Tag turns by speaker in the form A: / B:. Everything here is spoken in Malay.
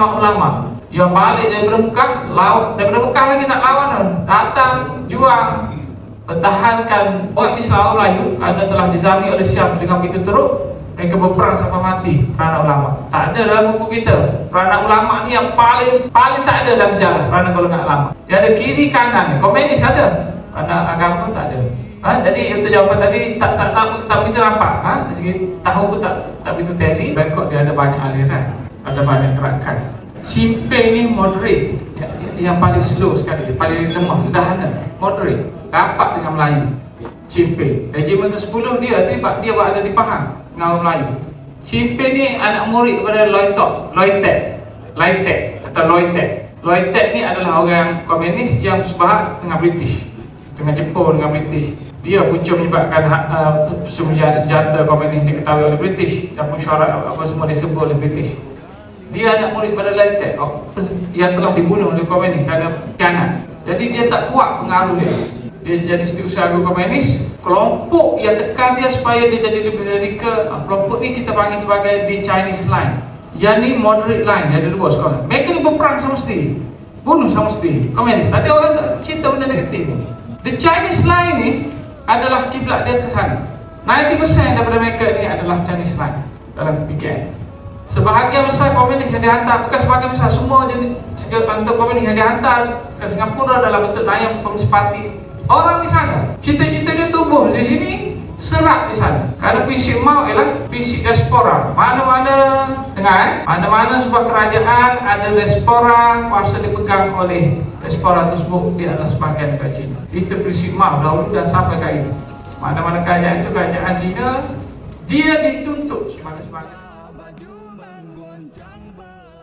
A: ulama-ulama yang balik daripada Mekah, law, daripada Mekah lagi nak lawan datang juang. Pertahankan umat Islam Melayu kerana telah dizami oleh Syam dengan begitu teruk mereka berperang sampai mati. Peranan ulama. Tak ada dalam buku kita. Peranan ulama ni yang paling paling tak ada dalam sejarah peranan golongan ulama. Dia ada kiri kanan komunis ada. Peranan agama tak ada. Ha? jadi itu jawapan tadi tak tak tak, tak begitu nampak. Ha? dari segi tahu pun tak tak begitu tally Bangkok dia ada banyak aliran ada banyak gerakan. Simping ni moderate. Ya- ya- yang paling slow sekali paling lemah sederhana. Moderate. Rapat dengan Melayu. Simping regimen ke-10 dia tu dia dia ada di Pahang dengan orang Melayu. Simping ni anak murid kepada Loitok Loitek. Loitek atau Loitek. Loitek ni adalah orang komunis yang sebahat dengan British. Dengan Jepun dengan British. Dia punca menyebabkan uh, persembunyian senjata komunis diketahui oleh British. Dan mesyuarat apa semua disebut oleh British dia anak murid pada Lantek yang telah dibunuh oleh komunis kerana kianat jadi dia tak kuat pengaruh dia. Dia jadi setiausaha agung komunis. Kelompok yang tekan dia supaya dia jadi lebih radikal ah, kelompok ni kita panggil sebagai the Chinese line. Yang ni moderate line dia ada dua sekolah. Mereka ni berperang sama mesti bunuh sama mesti komunis. Nanti orang tak cerita benda negatif the Chinese line ni adalah kiblat dia ke sana. 90% daripada mereka ni adalah Chinese line dalam PKN Sebahagian besar komunis yang dihantar Bukan sebahagian besar Semua jenis Bentuk komunis yang dihantar Ke Singapura dalam bentuk nayang Komunis parti. Orang di sana Cita-cita dia tumbuh di sini Serap di sana. Kerana prinsip mau ialah Prinsip diaspora. Mana-mana Dengar eh? Mana-mana sebuah kerajaan Ada diaspora Kuasa dipegang oleh Diaspora tersebut Dia adalah sebahagian negara Cina Itu prinsip mau Dahulu dan sampai kali ini Mana-mana kerajaan itu Kerajaan Cina Dia dituntut bà ba mang buồn trắng bờ